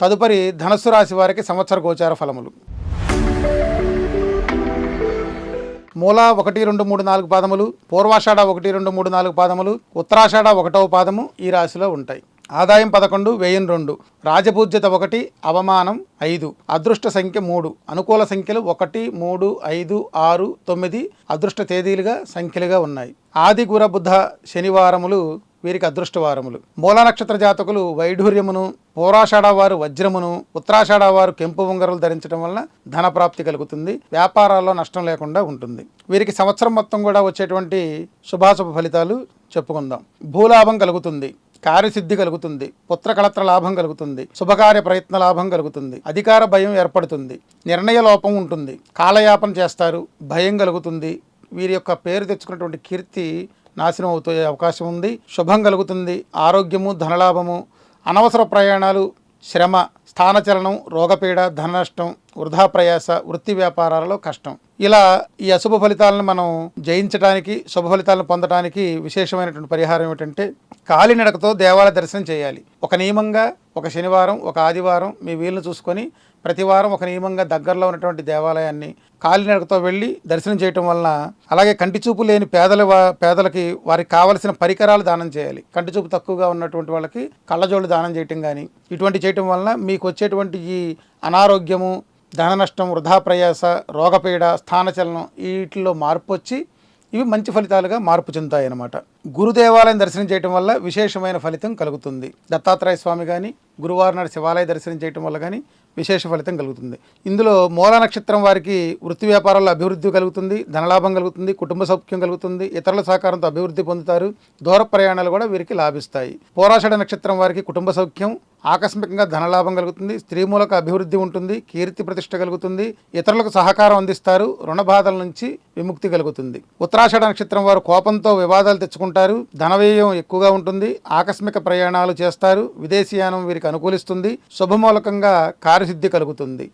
తదుపరి ధనస్సు రాశి వారికి సంవత్సర గోచార ఫలములు. మూల ఒకటి రెండు మూడు నాలుగు పాదములు పూర్వాషాఢ ఒకటి రెండు మూడు నాలుగు పాదములు ఉత్తరాషాఢ ఒకటవ పాదము ఈ రాశిలో ఉంటాయి. ఆదాయం పదకొండు వ్యయం రెండు. రాజపూజ్యత ఒకటి అవమానం ఐదు. అదృష్ట సంఖ్య మూడు. అనుకూల సంఖ్యలు ఒకటి మూడు ఐదు ఆరు తొమ్మిది అదృష్ట తేదీలుగా సంఖ్యలుగా ఉన్నాయి. ఆది గుర శనివారములు వీరికి అదృష్టవారములు. మూల నక్షత్ర జాతకులు వైఢూర్యమును పూరాషాఢ వారు వజ్రమును ఉత్తరాషాఢ వారు కెంపు ఉంగరాలు ధరించడం వలన ధన ప్రాప్తి కలుగుతుంది వ్యాపారాల్లో నష్టం లేకుండా ఉంటుంది. వీరికి సంవత్సరం మొత్తం కూడా వచ్చేటువంటి శుభాశుభ ఫలితాలు చెప్పుకుందాం. భూలాభం కలుగుతుంది కార్యసిద్ధి కలుగుతుంది పుత్రకళత్ర లాభం కలుగుతుంది శుభకార్య ప్రయత్న లాభం కలుగుతుంది అధికార భయం ఏర్పడుతుంది నిర్ణయ లోపం ఉంటుంది కాలయాపన చేస్తారు భయం కలుగుతుంది. వీరి యొక్క పేరు తెచ్చుకున్నటువంటి కీర్తి నాశనం అవుతాయే అవకాశం ఉంది. శుభం కలుగుతుంది. ఆరోగ్యము ధనలాభము అనవసర ప్రయాణాలు శ్రమ స్థానచలనం రోగపీడ ధన నష్టం వృధా ప్రయాస వృత్తి వ్యాపారాలలో కష్టం. ఇలా ఈ అశుభ ఫలితాలను మనం జయించడానికి శుభ ఫలితాలను పొందడానికి విశేషమైనటువంటి పరిహారం ఏమిటంటే కాలినడకతో దేవాలయ దర్శనం చేయాలి. ఒక నియమంగా ఒక శనివారం ఒక ఆదివారం మీ వీలును చూసుకొని ప్రతి వారం ఒక నియమంగా దగ్గరలో ఉన్నటువంటి దేవాలయాన్ని కాలినడకతో వెళ్ళి దర్శనం చేయటం వలన అలాగే కంటి చూపు లేని పేదల పేదలకి వారికి కావలసిన పరికరాలు దానం చేయాలి. కంటి చూపు తక్కువగా ఉన్నటువంటి వాళ్ళకి కళ్ళజోళ్ళు దానం చేయటం కానీ ఇటువంటి చేయటం వలన మీకు వచ్చేటువంటి ఈ అనారోగ్యము ధన నష్టం వృధా ప్రయాస రోగపీడ స్థానచలనం వీటిల్లో మార్పు వచ్చి ఇవి మంచి ఫలితాలుగా మార్పు చెందుతాయి అన్నమాట గురుదేవాలయం దర్శనం చేయటం వల్ల విశేషమైన ఫలితం కలుగుతుంది. దత్తాత్రేయ స్వామి కానీ గురువారం నాడు శివాలయ దర్శనం చేయటం వల్ల కానీ విశేష ఫలితం కలుగుతుంది. ఇందులో మూల నక్షత్రం వారికి వృత్తి వ్యాపారాల్లో అభివృద్ధి కలుగుతుంది ధనలాభం కలుగుతుంది కుటుంబ సౌఖ్యం కలుగుతుంది ఇతరుల సహకారంతో అభివృద్ధి పొందుతారు దూర ప్రయాణాలు కూడా వీరికి లాభిస్తాయి. పోరాషడ నక్షత్రం వారికి కుటుంబ సౌఖ్యం ఆకస్మికంగా ధనలాభం కలుగుతుంది స్త్రీ మూలక అభివృద్ధి ఉంటుంది కీర్తి ప్రతిష్ట కలుగుతుంది ఇతరులకు సహకారం అందిస్తారు రుణ బాధల నుంచి విముక్తి కలుగుతుంది. ఉత్తరాషాఢ నక్షత్రం వారు కోపంతో వివాదాలు తెచ్చుకుంటారు ధనవ్యయం ఎక్కువగా ఉంటుంది ఆకస్మిక ప్రయాణాలు చేస్తారు విదేశీయానం వీరికి అనుకూలిస్తుంది శుభమూలకంగా కార్యసిద్ధి కలుగుతుంది.